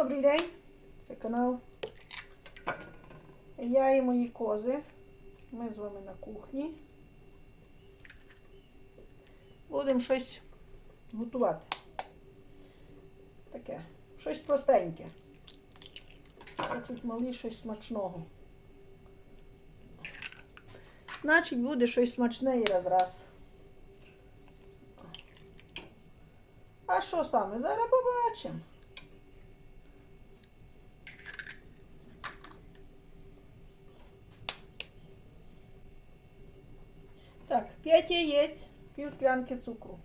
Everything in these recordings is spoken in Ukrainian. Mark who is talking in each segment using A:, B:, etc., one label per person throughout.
A: Добрий день, це канал. Я і мої кози. Ми з вами на кухні. Будемо щось готувати. Таке, щось простеньке. Хочуть малі щось смачного. Значить, буде щось смачне і раз раз. А що саме? Зараз побачимо. Так, 5 яєць, пів склянки цукру.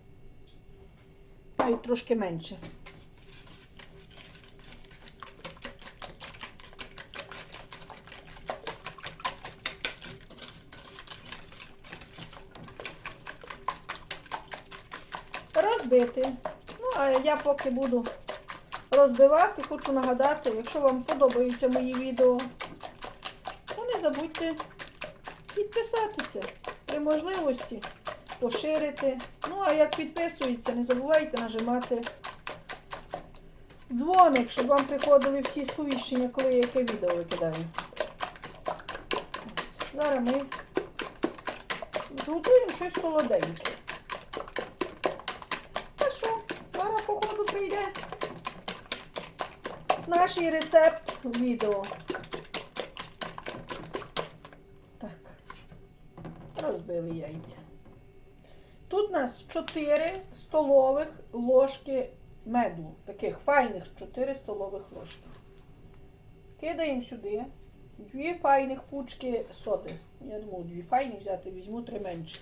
A: Навіть трошки менше. Розбити. Ну, а я поки буду розбивати, хочу нагадати, якщо вам подобаються мої відео, то не забудьте підписатися при можливості поширити. Ну, а як підписується, не забувайте нажимати дзвоник, щоб вам приходили всі сповіщення, коли я яке відео викидаю. Зараз ми зготуємо щось солоденьке. А що? Зараз, походу, прийде наш рецепт відео. Так, розбили яйця. Тут у нас 4 столових ложки меду. Таких файних 4 столових ложки. Кидаємо сюди дві файних пучки соди. Я думаю, дві файні взяти, візьму три менших.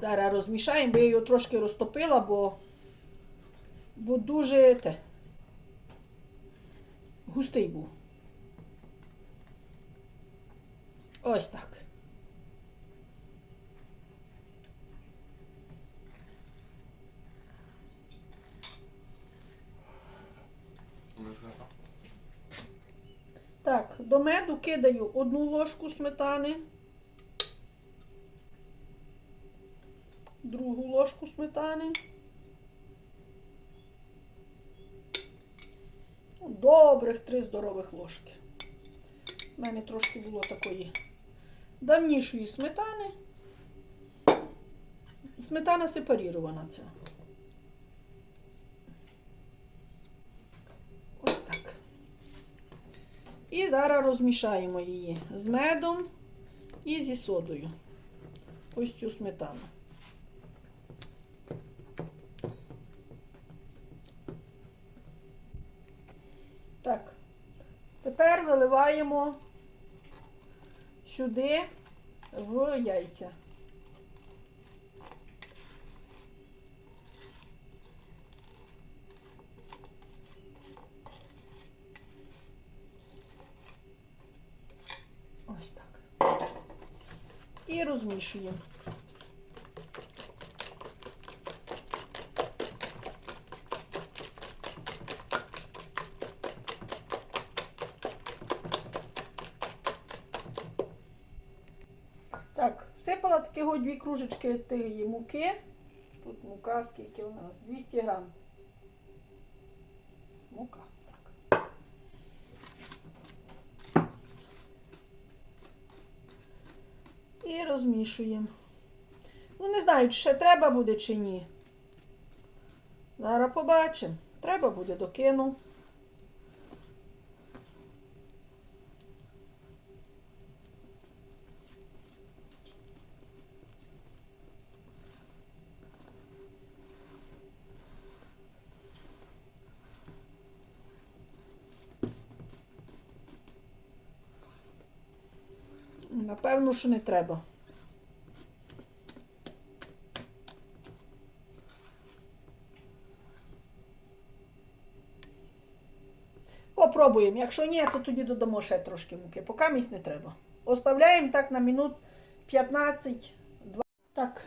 A: Зараз розмішаємо, бо я його трошки розтопила, бо, бо дуже те, густий був. Ось так. Так, до меду кидаю одну ложку сметани, другу ложку сметани. Добрих три здорових ложки. У мене трошки було такої давнішої сметани. Сметана сепарірована ця. Ось так. І зараз розмішаємо її з медом і зі содою. Ось цю сметану. Так. Тепер виливаємо сюди в яйця. Ось так. І розмішуємо. Так, ось дві кружечки тієї муки. Тут мука, скільки у нас? 200 грам. Мука. І розмішуємо. Ну, не знаю, чи ще треба буде чи ні. Зараз побачимо. Треба буде докину. Напевно, що не треба. Попробуємо. Якщо ні, то тоді додамо ще трошки муки. Поки місць не треба. Оставляємо так на минут 15 20 Так.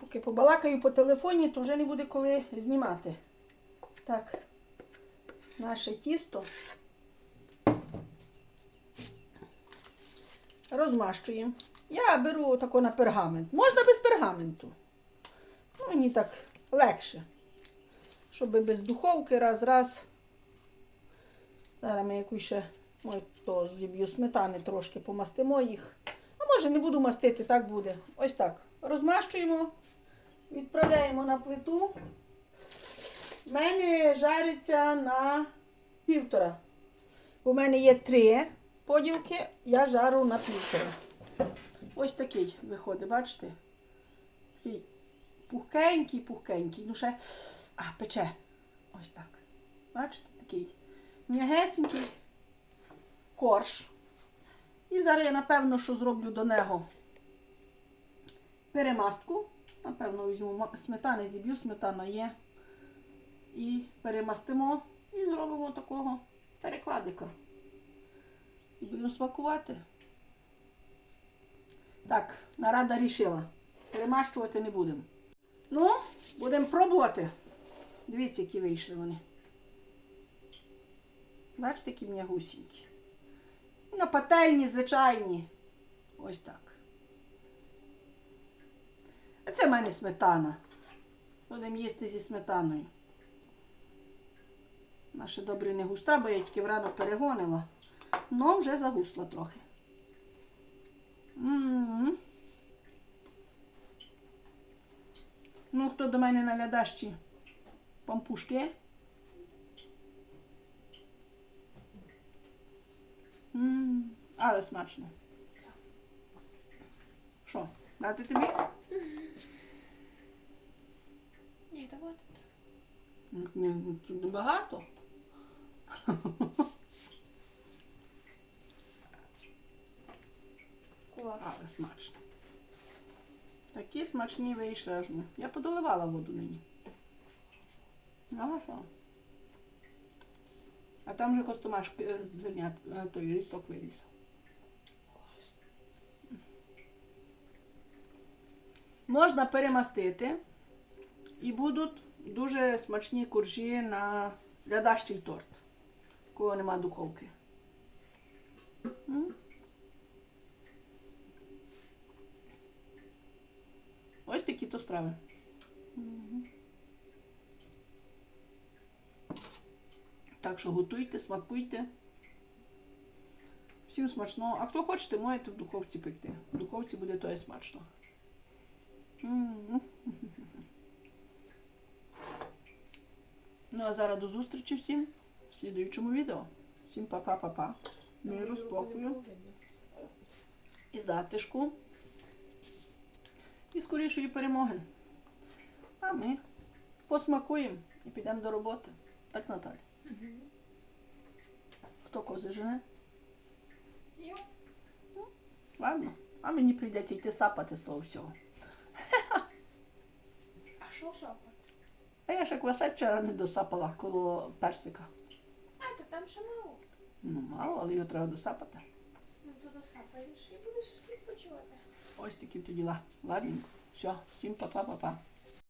A: Поки побалакаю по телефоні, то вже не буде коли знімати. Так, наше тісто. Розмащуємо. Я беру тако на пергамент. Можна без пергаменту. Ну, мені так легше. Щоб без духовки раз-раз. Зараз ми якусь ще ой, то зіб'ю сметани трошки помастимо їх. А може не буду мастити, так буде. Ось так. Розмащуємо, відправляємо на плиту. У мене жариться на півтора. У мене є три поділки, я жару на півтора. Ось такий виходить, бачите? Такий пухкенький, пухкенький. Ну ще а, пече. Ось так. Бачите, такий м'ягесенький корж. І зараз я, напевно, що зроблю до нього перемастку. Напевно, візьму сметани, зіб'ю, сметана є. І перемастимо і зробимо такого перекладика. І будемо смакувати. Так, нарада рішила. Перемащувати не будемо. Ну, будемо пробувати. Дивіться, які вийшли вони. Бачите, які м'ягусінькі. На пательні, звичайні. Ось так. А це в мене сметана. Будемо їсти зі сметаною. Наша добре не густа, бо я тільки врано перегонила. Но вже загусла трохи. М. Ну, хто до мене на лядащі пампушки? М, Але смачно. Що, дати тобі?
B: Ні, та от.
A: Ну, Тут небагато. Але смачно. Такі смачні вийшли. Я подоливала воду нині. Ну, а там вже костомаш е, зернят, е, той рісток виріс. Можна перемастити і будуть дуже смачні коржі на лядащий торт, кого нема духовки. М? Ось такі то справи. Мгм. Так що готуйте, смакуйте. Всім смачного. А хто хочете, можете в духовці пекти. В духовці буде то і смачно. Ну а зараз до зустрічі всім в слідуючому відео. Всім па-па-па-па. Миру, спокою і затишку. І скорішої перемоги. А ми посмакуємо і підемо до роботи. Так, Наталя? Хто кози жене?
B: Я.
A: Ладно. А мені прийдеться йти сапати з того всього.
B: А що сапати?
A: А я ще квасець вчора не досапала коло персика.
B: А, та там ще мало.
A: Ну, мало, але його треба досапати.
B: Ну то досапаєш і будеш відпочивати.
A: Ось такі то діла. Ладненько. Все, всім па-па-па-па.